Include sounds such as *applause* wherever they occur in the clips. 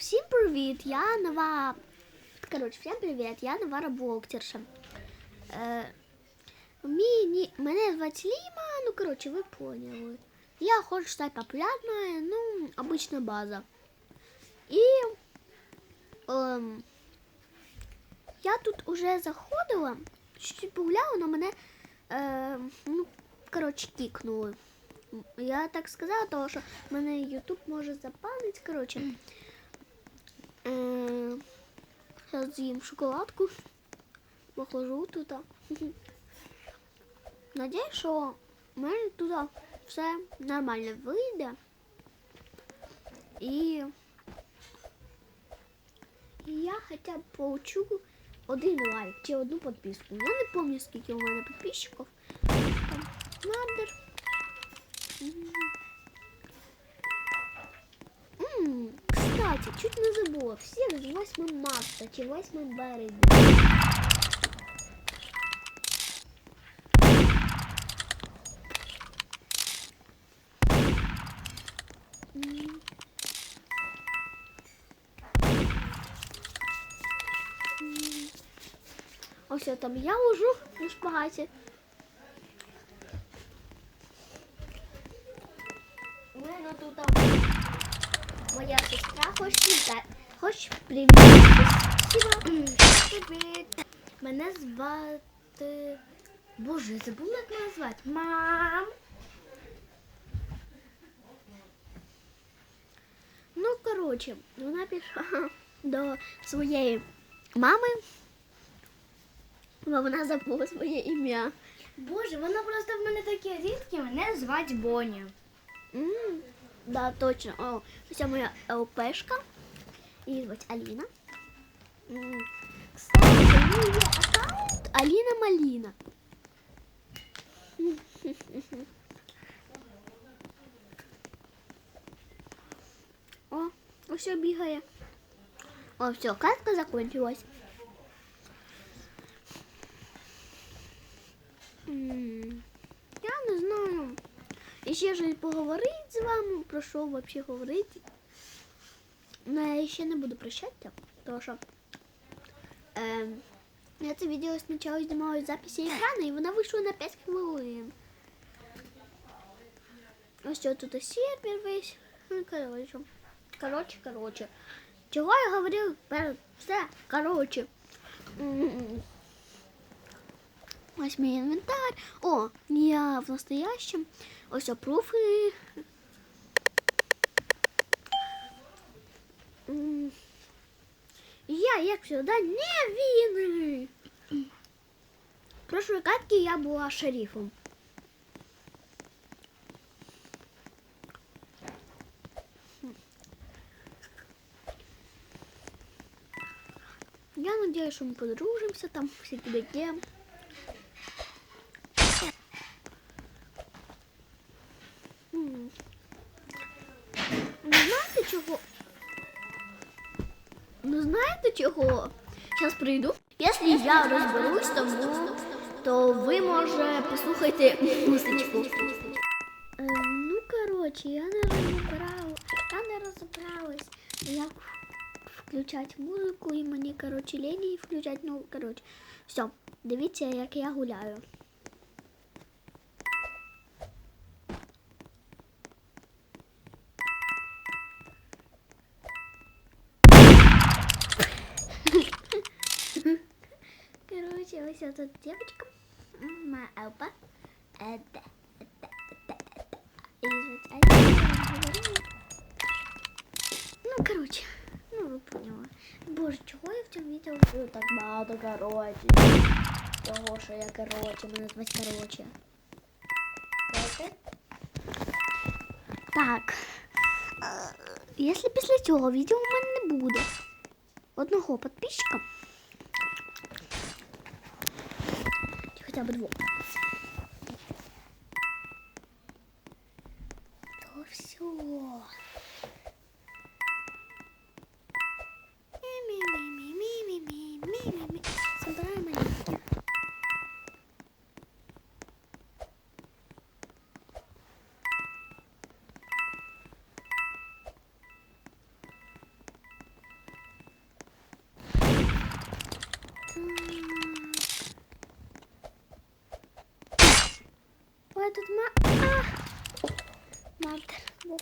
Всім привіт! Я нова. Коротше, всім привіт! Я нова роблоктерша. Е, мені... Мене звати Ліма, ну коротше, ви поняли. Я хочу стати популярною, ну, обычна база. І ем, я тут уже заходила, чуть-чуть погуляла, но мене е, ну, коротше, кікнули. Я так сказала, тому що мене YouTube може запалити. Коротше. Зараз з'їм шоколадку. Похожу тут. *laughs* Надіюсь, що в мене тут все нормально вийде. І я хоча б получу один лайк чи одну підписку. Я не пам'ятаю, скільки у мене підписчиків. Там, Надер. Кстати, чуть не забула. Всіх з 8 марта чи 8 березня. Ось там я ложу на шпагаті. Моя сестра хоче вітати. Хоч привіт. Привіт. Мене звати. Боже, забула, як мене звати. Мам. Ну, коротше, вона пішла до своєї мами. Бо вона забула своє ім'я. Боже, воно просто в мене таке рідке, мене звать Боня. М, Да, точно. О, ось моя ЛПшка. Її звуть Аліна. М, Кстати, є аккаунт Аліна Маліна. О, ось що бігає. О, все, казка закончилась. М. І ще щось поговорити з вами, про що взагалі говорити. Ну, я ще не буду прощатися, тому що е, я це відео спочатку знімала з записі екрану, і вона вийшла на 5 хвилин. Ось тут сервер весь. Ну, коротше. Коротше, коротше. Чого я говорив все? Коротше. Ось мій інвентар. О, я в настоящем. Ось о, пруфи. М. Я, як завжди, не винний. В прошлой катке я була шерифом. Я надеюсь, что мы подружимся там все таке. Знаєте чого? Зараз прийду. Якщо я розберусь, тому то ви може послухайте музичку. Е, ну коротше, я не розібрала, я не розібралась, як включати музику і мені коротше лені включати. Ну коротше, все, дивіться, як я гуляю. Короче, ось тут девочка, м, моя Элпа. Э, да, да, да, да. И звать Алина. Ну, короче, ну ви поняли. Боже, чого я в цьому відео говорю так багато короче? Того, що я короче, мене звать короче. Знаєте? Так. Е, Якщо після цього відео у мене не буде одного підписчика, чи бы двух. То все. Мене тут ма. А! Матер. Бо-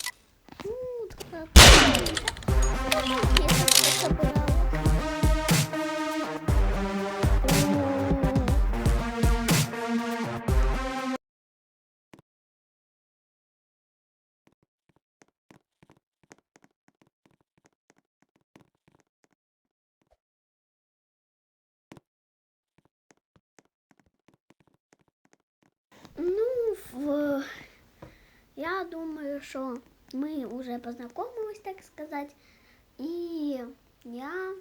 я думаю, що ми вже познайомились, так сказати. І я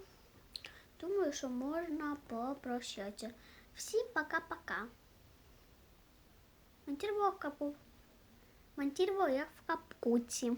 думаю, що можна попрощатися. Всім пока-пока. Монтірував капу. Монтірував як в капкуці.